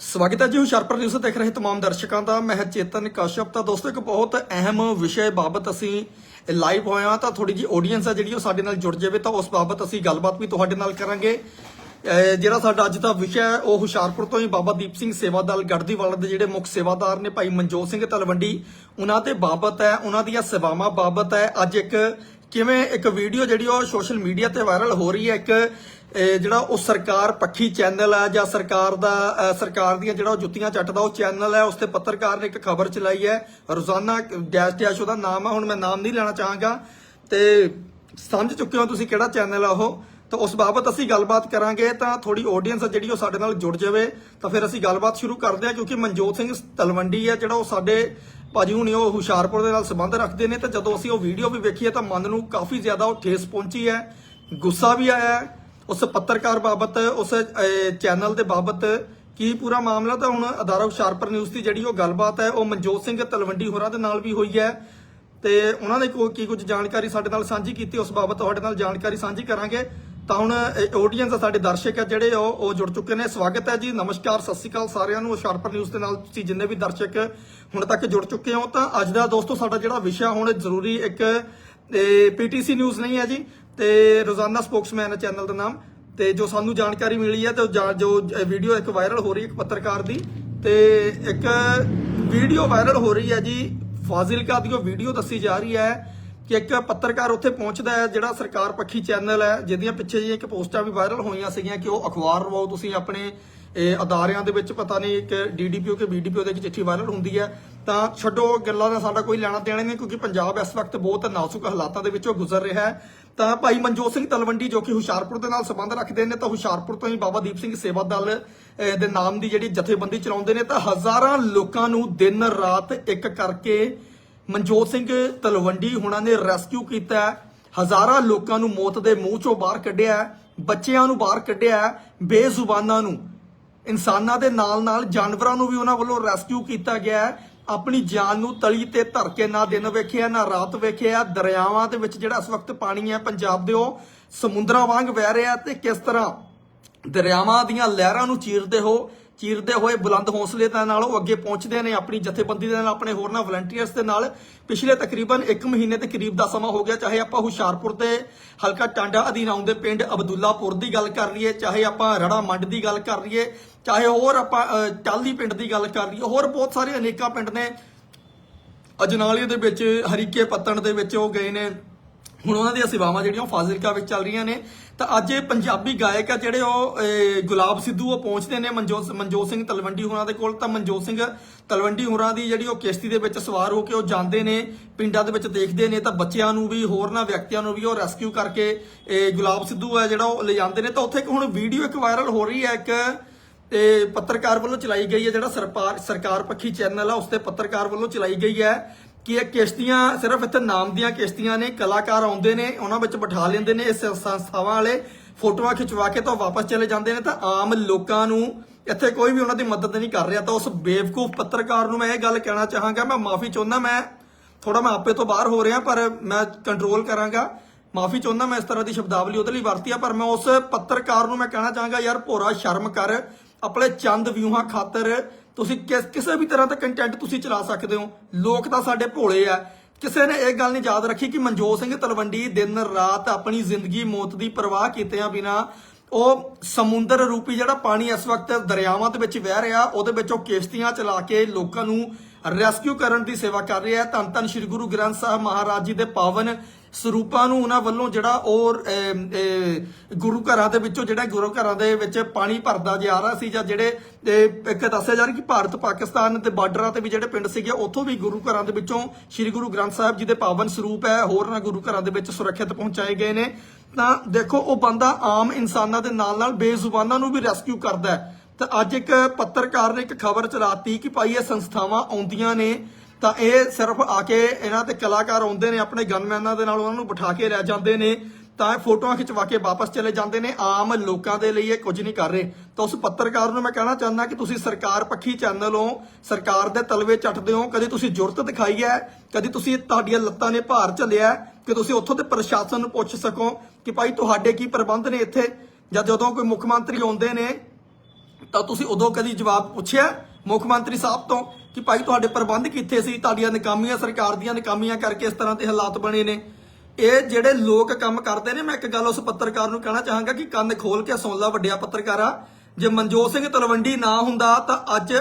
ਸਵਾਗਤ ਹੈ ਜੀ ਹੁਸ਼ਿਆਰਪੁਰ ਨਿਊਜ਼ ਦੇਖ ਰਹੇ ਤਮਾਮ ਦਰਸ਼ਕਾਂ ਦਾ। ਮੈਂ ਚੇਤਨ ਕਾਸ਼ਪ ਤਾਂ ਦੋਸਤੋ, ਇੱਕ ਬਹੁਤ ਅਹਿਮ ਵਿਸ਼ੇ ਬਾਬਤ ਅਸੀਂ ਲਾਈਵ ਹੋਏ ਹਾਂ, ਤਾਂ ਥੋੜੀ ਜੀ ਆਡੀਅנס ਹੈ ਜਿਹੜੀ ਉਹ ਸਾਡੇ ਨਾਲ ਜੁੜ ਜਾਵੇ, ਤਾਂ ਉਸ ਬਾਬਤ ਅਸੀਂ ਗੱਲਬਾਤ ਵੀ ਤੁਹਾਡੇ ਨਾਲ ਕਰਾਂਗੇ। ਜਿਹੜਾ ਸਾਡਾ ਅੱਜ ਦਾ ਵਿਸ਼ਾ ਹੈ, ਉਹ ਹੁਸ਼ਿਆਰਪੁਰ ਤੋਂ ਹੀ ਬਾਬਾ ਦੀਪ ਸਿੰਘ ਸੇਵਾ ਗੜਦੀਵਾਲਾ ਦੇ ਜਿਹੜੇ ਮੁੱਖ ਸੇਵਾਦਾਰ ਨੇ, ਭਾਈ ਮਨਜੋਤ ਸਿੰਘ ਤਲਵੰਡੀ, ਉਹਨਾਂ ਦੇ ਬਾਬਤ ਹੈ, ਉਹਨਾਂ ਦੀਆਂ ਸੇਵਾਵਾਂ ਬਾਬਤ ਹੈ। ਅੱਜ ਇੱਕ ਕਿਵੇਂ ਇੱਕ ਵੀਡੀਓ ਜਿਹੜੀ ਉਹ ਸੋਸ਼ਲ ਮੀਡੀਆ ਤੇ ਵਾਇਰਲ ਹੋ ਰਹੀ ਹੈ? ਇੱਕ ਜਿਹੜਾ ਉਹ ਸਰਕਾਰ ਪੱਖੀ ਚੈਨਲ ਹੈ ਜਾਂ ਸਰਕਾਰ ਦਾ ਸਰਕਾਰ ਦੀਆਂ ਜਿਹੜਾ ਉਹ ਜੁੱਤੀਆਂ ਚੱਟਦਾ, ਉਹ ਚੈਨਲ ਹੈ ਉਸ ਤੇ ਪੱਤਰਕਾਰ ਨੇ ਇੱਕ ਖਬਰ ਚਲਾਈ ਹੈ। ਰੋਜ਼ਾਨਾ ਡੈਸ਼ ਡੈਸ਼ ਉਹਦਾ ਨਾਮ ਹੈ ਹੁਣ ਮੈਂ ਨਾਮ ਨਹੀਂ ਲੈਣਾ ਚਾਹਾਂਗਾ। ਤੇ ਸਮਝ ਚੁੱਕੇ ਹੋ ਤੁਸੀਂ ਕਿਹੜਾ ਚੈਨਲ ਆ ਉਹ? ਤਾਂ ਉਸ ਬਾਬਤ ਅਸੀਂ ਗੱਲਬਾਤ ਕਰਾਂਗੇ, ਤਾਂ ਥੋੜੀ ਆਡੀਅנס ਜਿਹੜੀ ਉਹ ਸਾਡੇ ਨਾਲ ਜੁੜ ਜਾਵੇ। ਤਾਂ ਫਿਰ ਅਸੀਂ ਗੱਲਬਾਤ ਸ਼ੁਰੂ ਕਰਦੇ ਹਾਂ, ਕਿਉਂਕਿ ਮਨਜੋਤ ਸਿੰਘ ਤਲਵੰਡੀ ਹੈ, ਜਿਹੜਾ ਉਹ ਸਾਡੇ ਭਾਜੀ ਹੁਣੀ ਉਹ ਹੁਸ਼ਿਆਰਪੁਰ ਦੇ ਨਾਲ ਸੰਬੰਧ ਰੱਖਦੇ ਨੇ, ਤਾਂ ਜਦੋਂ ਅਸੀਂ ਉਹ ਵੀਡੀਓ ਵੀ ਵੇਖੀ ਹੈ ਤਾਂ ਮਨ ਨੂੰ ਕਾਫੀ ਜ਼ਿਆਦਾ ਉਹ ਠੇਸ ਪਹੁੰਚੀ ਹੈ। ਗੁੱਸਾ ਵੀ ਆਇਆ ਹੈ ਉਸ ਪੱਤਰਕਾਰ ਬਾਬਤ, ਉਸ ਚੈਨਲ ਦੇ ਬਾਬਤ। ਕੀ ਪੂਰਾ ਮਾਮਲਾ? ਤਾਂ ਹੁਣ ਅਦਾਰਾ ਹੁਸ਼ਿਆਰਪੁਰ ਨਿਊਜ਼ ਦੀ ਜਿਹੜੀ ਉਹ ਗੱਲਬਾਤ ਹੈ, ਉਹ ਮਨਜੋਤ ਸਿੰਘ ਤਲਵੰਡੀ ਹੋਰਾਂ ਦੇ ਨਾਲ ਵੀ ਹੋਈ ਹੈ। ਤੇ ਉਹਨਾਂ ਨੇ ਕੋਈ ਕੀ ਕੁਝ ਜਾਣਕਾਰੀ ਸਾਡੇ ਨਾਲ ਸਾਂਝੀ ਕੀਤੀ, ਉਸ ਬਾਬਤ ਤੁਹਾਡੇ ਨਾਲ ਜਾਣਕਾਰੀ ਸਾਂਝੀ ਕਰਾਂਗੇ। ਤਾਂ ਹੁਣ ਆਡੀਅנס ਸਾਡੇ ਦਰਸ਼ਕ ਆ ਜਿਹੜੇ ਉਹ ਉਹ ਜੁੜ ਚੁੱਕੇ ਨੇ। ਸਵਾਗਤ ਹੈ ਜੀ। ਨਮਸਕਾਰ, ਸਤਿ ਸ਼੍ਰੀ ਅਕਾਲ ਸਾਰਿਆਂ ਨੂੰ। ਹੁਸ਼ਿਆਰਪੁਰ ਨਿਊਜ਼ ਦੇ ਨਾਲ ਤੁਸੀਂ ਜਿੰਨੇ ਵੀ ਦਰਸ਼ਕ ਹੁਣ ਤੱਕ ਜੁੜ ਚੁੱਕੇ ਹੋ, ਤਾਂ ਅੱਜ ਦਾ ਦੋਸਤੋ ਸਾਡਾ ਜਿਹੜਾ ਵਿਸ਼ਾ ਹੁਣ ਜ਼ਰੂਰੀ ਇੱਕ ਪੀਟੀਸੀ ਨਿਊਜ਼ ਨਹੀਂ ਹੈ ਜੀ, ਤੇ ਰੋਜ਼ਾਨਾ ਸਪੋਕਸਮੈਨ ਹੈ ਚੈਨਲ ਦਾ ਨਾਮ। ਤੇ ਜੋ ਸਾਨੂੰ ਜਾਣਕਾਰੀ ਮਿਲੀ ਹੈ, ਤੇ ਜੋ ਵੀਡੀਓ ਇੱਕ ਵਾਇਰਲ ਹੋ ਰਹੀ ਹੈ ਇੱਕ ਪੱਤਰਕਾਰ ਦੀ, ਤੇ ਇੱਕ ਵੀਡੀਓ ਵਾਇਰਲ ਹੋ ਰਹੀ ਹੈ ਜੀ। ਫਾਜ਼ਿਲਕਾ ਦੀ ਉਹ ਵੀਡੀਓ ਦੱਸੀ ਜਾ ਰਹੀ ਹੈ ਕਿ ਇੱਕ ਪੱਤਰਕਾਰ ਉੱਥੇ ਪਹੁੰਚਦਾ ਹੈ, ਜਿਹੜਾ ਸਰਕਾਰ ਪੱਖੀ ਚੈਨਲ ਹੈ, ਜਿਹਦੀਆਂ ਪਿੱਛੇ ਜੀ ਇੱਕ ਪੋਸਟਾਂ ਵੀ ਵਾਇਰਲ ਹੋਈਆਂ ਸੀਗੀਆਂ ਕਿ ਉਹ ਅਖਬਾਰ ਰਵਾਓ ਤੁਸੀਂ ਆਪਣੇ ਅਦਾਰਿਆਂ ਦੇ ਵਿੱਚ ਪਤਾ ਨਹੀਂ ਇੱਕ ਡੀਡੀਪੀਓ ਕੇ ਬੀਡੀਪੀਓ ਦੇ ਇੱਕ ਚਿੱਠੀ ਵਾਇਰਲ ਹੁੰਦੀ ਹੈ, ਤਾਂ ਛੱਡੋ ਗੱਲਾਂ ਦਾ ਸਾਡਾ ਕੋਈ ਲੈਣਾ ਦੇਣਾ ਨਹੀਂ, ਕਿਉਂਕਿ ਪੰਜਾਬ ਇਸ ਵਕਤ ਬਹੁਤ ਨਾਜ਼ੁਕ ਹਾਲਾਤਾਂ ਦੇ ਵਿੱਚੋਂ ਗੁਜ਼ਰ ਰਿਹਾ ਹੈ। ਤਾਂ ਭਾਈ ਮਨਜੋਤ ਸਿੰਘ ਤਲਵੰਡੀ ਜੋ ਕਿ ਹੁਸ਼ਿਆਰਪੁਰ ਦੇ ਨਾਲ ਸੰਬੰਧ ਰੱਖਦੇ ਨੇ, ਤਾਂ ਹੁਸ਼ਿਆਰਪੁਰ ਤੋਂ ਹੀ ਬਾਬਾ ਦੀਪ ਸਿੰਘ ਸੇਵਾ ਦਲ ਦੇ ਨਾਮ ਦੀ ਜਿਹੜੀ ਜਥੇਬੰਦੀ ਚਲਾਉਂਦੇ ਨੇ, ਤਾਂ ਹਜ਼ਾਰਾਂ ਲੋਕਾਂ ਨੂੰ ਦਿਨ ਰਾਤ ਇੱਕ ਕਰਕੇ ਮਨਜੋਤ ਸਿੰਘ ਤਲਵੰਡੀ ਹੁਣਾਂ ਨੇ ਰੈਸਕਿਊ ਕੀਤਾ ਹਜ਼ਾਰਾਂ ਲੋਕਾਂ ਨੂੰ ਮੌਤ ਦੇ ਮੂੰਹ ਚੋਂ ਬਾਹਰ ਕੱਢਿਆ ਬੱਚਿਆਂ ਨੂੰ ਬਾਹਰ ਕੱਢਿਆ ਬੇਜ਼ੁਬਾਨਾਂ ਨੂੰ, ਇਨਸਾਨਾਂ ਦੇ ਨਾਲ ਨਾਲ ਜਾਨਵਰਾਂ ਨੂੰ ਵੀ ਉਹਨਾਂ ਵੱਲੋਂ ਰੈਸਕਿਊ ਕੀਤਾ ਗਿਆ ਹੈ। ਆਪਣੀ ਜਾਨ ਨੂੰ ਤਲੀ ਤੇ ਧਰ ਕੇ ਨਾ ਦਿਨ ਵੇਖਿਆ, ਨਾ ਰਾਤ ਵੇਖਿਆ। ਦਰਿਆਵਾਂ ਦੇ ਵਿੱਚ ਜਿਹੜਾ ਇਸ ਵਕਤ ਪਾਣੀ ਹੈ ਪੰਜਾਬ ਦੇ ਉਹ ਸਮੁੰਦਰਾਂ ਵਾਂਗ ਵਹਿ ਰਿਹਾ ਤੇ ਕਿਸ ਤਰ੍ਹਾਂ ਦਰਿਆਵਾਂ ਦੀਆਂ ਲਹਿਰਾਂ ਨੂੰ ਚੀਰਦੇ ਹੋ ਚੀਰਦੇ ਹੋਏ ਬੁਲੰਦ ਹੌਸਲੇ ਦੇ ਨਾਲ ਉਹ ਅੱਗੇ ਪਹੁੰਚਦੇ ਨੇ ਆਪਣੀ ਜਥੇਬੰਦੀ ਦੇ ਨਾਲ ਆਪਣੇ ਹੋਰਨਾਂ ਵਲੰਟੀਅਰਸ ਦੇ ਨਾਲ। ਪਿਛਲੇ ਤਕਰੀਬਨ 1 ਮਹੀਨੇ ਦੇ ਕਰੀਬ ਦਾ ਸਮਾਂ ਹੋ ਗਿਆ ਚਾਹੇ ਆਪਾਂ ਹੁਸ਼ਿਆਰਪੁਰ ਦੇ ਹਲਕਾ ਟਾਂਡਾ ਅਧੀਨ ਆਉਂਦੇ ਪਿੰਡ ਅਬਦੁੱਲਾਪੁਰ ਦੀ ਗੱਲ ਕਰ ਲਈਏ ਚਾਹੇ ਆਪਾਂ ਰੜਾ ਮੰਡ ਦੀ ਗੱਲ ਕਰ ਲਈਏ ਚਾਹੇ ਹੋਰ ਆਪਾਂ ਅਹ, ਟਾਹਲੀ ਪਿੰਡ ਦੀ ਗੱਲ ਕਰ ਲਈਏ ਹੋਰ ਬਹੁਤ ਸਾਰੇ ਅਨੇਕਾਂ ਪਿੰਡ ਨੇ। ਅਜਨਾਲੀ ਦੇ ਵਿੱਚ ਹਰੀਕੇ ਪੱਤਣ ਦੇ ਵਿੱਚ ਉਹ ਗਏ ਨੇ। ਹੁਣ ਉਹਨਾਂ ਦੀਆਂ ਸੇਵਾਵਾਂ ਜਿਹੜੀਆਂ ਉਹ ਫਾਜ਼ਿਲਕਾ ਵਿੱਚ ਚੱਲ ਰਹੀਆਂ ਨੇ। ਤਾਂ ਅੱਜ ਇਹ ਪੰਜਾਬੀ ਗਾਇਕ ਆ ਜਿਹੜੇ ਉਹ ਗੁਲਾਬ ਸਿੱਧੂ ਉਹ ਪਹੁੰਚਦੇ ਨੇ ਮਨਜੋਤ ਮਨਜੋਤ ਸਿੰਘ ਤਲਵੰਡੀ ਹੋਰਾਂ ਦੇ ਕੋਲ। ਤਾਂ ਮਨਜੋਤ ਸਿੰਘ ਤਲਵੰਡੀ ਹੋਰਾਂ ਦੀ ਜਿਹੜੀ ਉਹ ਕਿਸ਼ਤੀ ਦੇ ਵਿੱਚ ਸਵਾਰ ਹੋ ਕੇ ਉਹ ਜਾਂਦੇ ਨੇ, ਪਿੰਡਾਂ ਦੇ ਵਿੱਚ ਦੇਖਦੇ ਨੇ। ਤਾਂ ਬੱਚਿਆਂ ਨੂੰ ਵੀ ਹੋਰਨਾਂ ਵਿਅਕਤੀਆਂ ਨੂੰ ਵੀ ਉਹ ਰੈਸਕਿਊ ਕਰਕੇ ਇਹ ਗੁਲਾਬ ਸਿੱਧੂ ਹੈ ਜਿਹੜਾ ਉਹ ਲੈ ਨੇ। ਤਾਂ ਉੱਥੇ ਇੱਕ ਹੁਣ ਵੀਡੀਓ ਇੱਕ ਵਾਇਰਲ ਹੋ ਰਹੀ ਹੈ, ਇੱਕ, ਤੇ ਪੱਤਰਕਾਰ ਵੱਲੋਂ ਚਲਾਈ ਗਈ ਹੈ ਜਿਹੜਾ ਸਰਕਾਰ ਸਰਕਾਰ ਪੱਖੀ ਚੈਨਲ ਆ, ਉਸ ਤੇ ਪੱਤਰਕਾਰ ਵੱਲੋਂ ਚਲਾਈ ਗਈ ਹੈ। ਕਿ ਇਹ ਕਿਸ਼ਤੀਆਂ ਸਿਰਫ ਇੱਥੇ ਨਾਮ ਦੀਆਂ ਕਿਸ਼ਤੀਆਂ ਨੇ, ਕਲਾਕਾਰ ਆਉਂਦੇ ਨੇ, ਉਹਨਾਂ ਵਿੱਚ ਬਿਠਾ ਲੈਂਦੇ ਨੇ, ਇਸ ਸੰਸਥਾਵਾਂ ਵਾਲੇ ਫੋਟੋਆਂ ਖਿਚਵਾ ਕੇ ਤਾਂ ਵਾਪਸ ਚਲੇ ਜਾਂਦੇ ਨੇ, ਤਾਂ ਆਮ ਲੋਕਾਂ ਨੂੰ ਇੱਥੇ ਕੋਈ ਵੀ ਉਹਨਾਂ ਦੀ ਮਦਦ ਨਹੀਂ ਕਰ ਰਿਹਾ। ਤਾਂ ਉਸ ਬੇਵਕੂਫ ਪੱਤਰਕਾਰ ਨੂੰ ਮੈਂ ਇਹ ਗੱਲ ਕਹਿਣਾ ਚਾਹਾਂਗਾ, ਮੈਂ ਮਾਫੀ ਚਾਹੁੰਦਾ, ਮੈਂ ਥੋੜਾ ਮੈਂ ਆਪੇ ਤੋਂ ਬਾਹਰ ਹੋ ਰਿਹਾ, ਪਰ ਮੈਂ ਕੰਟਰੋਲ ਕਰਾਂਗਾ। ਮਾਫੀ ਚਾਹੁੰਦਾ ਮੈਂ ਇਸ ਤਰ੍ਹਾਂ ਦੀ ਸ਼ਬਦਾਵਲੀ ਉਹਦੇ ਲਈ ਵਰਤੀ ਆ, ਪਰ ਮੈਂ ਉਸ ਪੱਤਰਕਾਰ ਨੂੰ ਮੈਂ ਕਹਿਣਾ ਚਾਹਾਂਗਾ, ਯਾਰ ਭੋਰਾ ਸ਼ਰਮ ਕਰ, ਆਪਣੇ ਚੰਦ ਵਿਊਹਾਂ ਖਾਤਰ ਤੁਸੀਂ ਕਿਸ ਕਿਸੇ ਵੀ ਤਰ੍ਹਾਂ ਦਾ ਕੰਟੈਂਟ ਤੁਸੀਂ ਚਲਾ ਸਕਦੇ ਹੋ। ਲੋਕ ਤਾਂ ਸਾਡੇ ਭੋਲੇ ਆ। ਕਿਸੇ ਨੇ ਇਹ ਗੱਲ ਨਹੀਂ ਯਾਦ ਰੱਖੀ ਕਿ ਮਨਜੋਤ ਸਿੰਘ ਤਲਵੰਡੀ ਦਿਨ ਰਾਤ ਆਪਣੀ ਜ਼ਿੰਦਗੀ ਮੌਤ ਦੀ ਪਰਵਾਹ ਕੀਤਿਆਂ ਬਿਨਾ ਉਹ ਸਮੁੰਦਰ ਰੂਪੀ ਜਿਹੜਾ ਪਾਣੀ ਇਸ ਵਕਤ ਦਰਿਆਵਾਂ ਦੇ ਵਿੱਚ ਵਹਿ ਰਿਹਾ, ਉਹਦੇ ਵਿੱਚੋਂ ਕਿਸ਼ਤੀਆਂ ਚਲਾ ਕੇ ਲੋਕਾਂ ਨੂੰ ਰੈਸਕਿਊ ਕਰਨ ਦੀ ਸੇਵਾ ਕਰ ਰਿਹਾ ਹੈ। ਧੰਨ ਧੰਨ ਸ੍ਰੀ ਗੁਰੂ ਗ੍ਰੰਥ ਸਾਹਿਬ ਮਹਾਰਾਜ ਜੀ ਦੇ ਪਾਵਨ ਸਰੂਪਾਂ ਨੂੰ ਉਹਨਾਂ ਵੱਲੋਂ ਜਿਹੜਾ ਉਹ ਗੁਰੂ ਘਰਾਂ ਦੇ ਵਿੱਚੋਂ ਜਿਹੜਾ ਗੁਰੂ ਘਰਾਂ ਦੇ ਵਿੱਚ ਪਾਣੀ ਭਰਦਾ ਜਾ ਰਿਹਾ ਸੀ ਜਾਂ ਜਿਹੜੇ ਇੱਕ ਦੱਸਿਆ ਜਾ ਰਿਹਾ ਕਿ ਭਾਰਤ, ਪਾਕਿਸਤਾਨ ਦੇ ਬਾਰਡਰਾਂ ਤੇ ਵੀ ਜਿਹੜੇ ਪਿੰਡ ਸੀਗੇ, ਉੱਥੋਂ ਵੀ ਗੁਰੂ ਘਰਾਂ ਦੇ ਵਿੱਚੋਂ ਸ੍ਰੀ ਗੁਰੂ ਗ੍ਰੰਥ ਸਾਹਿਬ ਜੀ ਦੇ ਪਾਵਨ ਸਰੂਪ ਹੈ। ਹੋਰਨਾਂ ਗੁਰੂ ਘਰਾਂ ਦੇ ਵਿੱਚ ਸੁਰੱਖਿਅਤ ਪਹੁੰਚਾਏ ਗਏ ਨੇ। ਤਾਂ ਦੇਖੋ, ਉਹ ਬੰਦਾ ਆਮ ਇਨਸਾਨਾਂ ਦੇ ਨਾਲ ਨਾਲ ਬੇਜ਼ੁਬਾਨਾਂ ਨੂੰ ਵੀ ਰੈਸਕਿਊ ਕਰਦਾ ਹੈ। ਤਾਂ ਅੱਜ ਇੱਕ ਪੱਤਰਕਾਰ ਨੇ ਇੱਕ ਖਬਰ ਚਲਾਤੀ ਕਿ ਭਾਈ ਇਹ ਸੰਸਥਾਵਾਂ ਆਉਂਦੀਆਂ ਨੇ, ਤਾਂ ਇਹ ਸਿਰਫ ਆ ਕੇ ਇਹਨਾਂ ਤੇ ਕਲਾਕਾਰ ਆਉਂਦੇ ਨੇ, ਆਪਣੇ ਗਨਮੈਨਾਂ ਦੇ ਨਾਲ ਉਹਨਾਂ ਨੂੰ ਬਿਠਾ ਕੇ ਲੈ ਜਾਂਦੇ ਨੇ, ਤਾਂ ਇਹ ਫੋਟੋਆਂ ਖਿਚਵਾ ਕੇ ਵਾਪਸ ਚਲੇ ਜਾਂਦੇ ਨੇ, ਆਮ ਲੋਕਾਂ ਦੇ ਲਈ ਇਹ ਕੁਝ ਨਹੀਂ ਕਰ ਰਹੇ। ਤਾਂ ਉਸ ਪੱਤਰਕਾਰ ਨੂੰ ਮੈਂ ਕਹਿਣਾ ਚਾਹੁੰਦਾ ਕਿ ਤੁਸੀਂ ਸਰਕਾਰ ਪੱਖੀ ਚੈਨਲ ਹੋ, ਸਰਕਾਰ ਦੇ ਤਲਵੇ ਚੱਟਦੇ ਹੋ, ਕਦੇ ਤੁਸੀਂ ਜੁਰਤ ਦਿਖਾਈ ਹੈ, ਕਦੀ ਤੁਸੀਂ ਤੁਹਾਡੀਆਂ ਲੱਤਾਂ ਨੇ ਭਾਰ ਝੱਲਿਆ ਕਿ ਤੁਸੀਂ ਉੱਥੋਂ ਦੇ ਪ੍ਰਸ਼ਾਸਨ ਨੂੰ ਪੁੱਛ ਸਕੋ ਕਿ ਭਾਈ ਤੁਹਾਡੇ ਕੀ ਪ੍ਰਬੰਧ ਨੇ ਇੱਥੇ? ਜਾਂ ਜਦੋਂ ਕੋਈ ਮੁੱਖ ਮੰਤਰੀ ਆਉਂਦੇ ਨੇ ਤਾਂ ਤੁਸੀਂ ਉਦੋਂ ਕਦੀ ਜਵਾਬ ਪੁੱਛਿਆ ਮੁੱਖ ਮੰਤਰੀ ਸਾਹਿਬ ਤੋਂ ਕਿ ਭਾਈ ਤੁਹਾਡੇ ਪ੍ਰਬੰਧ ਕਿੱਥੇ ਸੀ? ਤੁਹਾਡੀਆਂ ਨਕਾਮੀਆਂ, ਸਰਕਾਰ ਦੀਆਂ ਨਕਾਮੀਆਂ ਕਰਕੇ ਇਸ ਤਰ੍ਹਾਂ ਦੇ ਹਾਲਾਤ ਬਣੇ ਨੇ। ਇਹ ਜਿਹੜੇ ਲੋਕ ਕੰਮ ਕਰਦੇ ਨੇ, ਮੈਂ ਇੱਕ ਗੱਲ ਉਸ ਪੱਤਰਕਾਰ ਨੂੰ ਕਹਿਣਾ ਚਾਹਾਂਗਾ ਕਿ ਕੰਨ ਖੋਲ ਕੇ ਸੁਣ ਲੈ ਵੱਡਿਆ ਪੱਤਰਕਾਰਾ। ਜੇ ਮਨਜੋਤ ਸਿੰਘ ਤਲਵੰਡੀ ਨਾ ਹੁੰਦਾ ਤਾਂ ਅੱਜ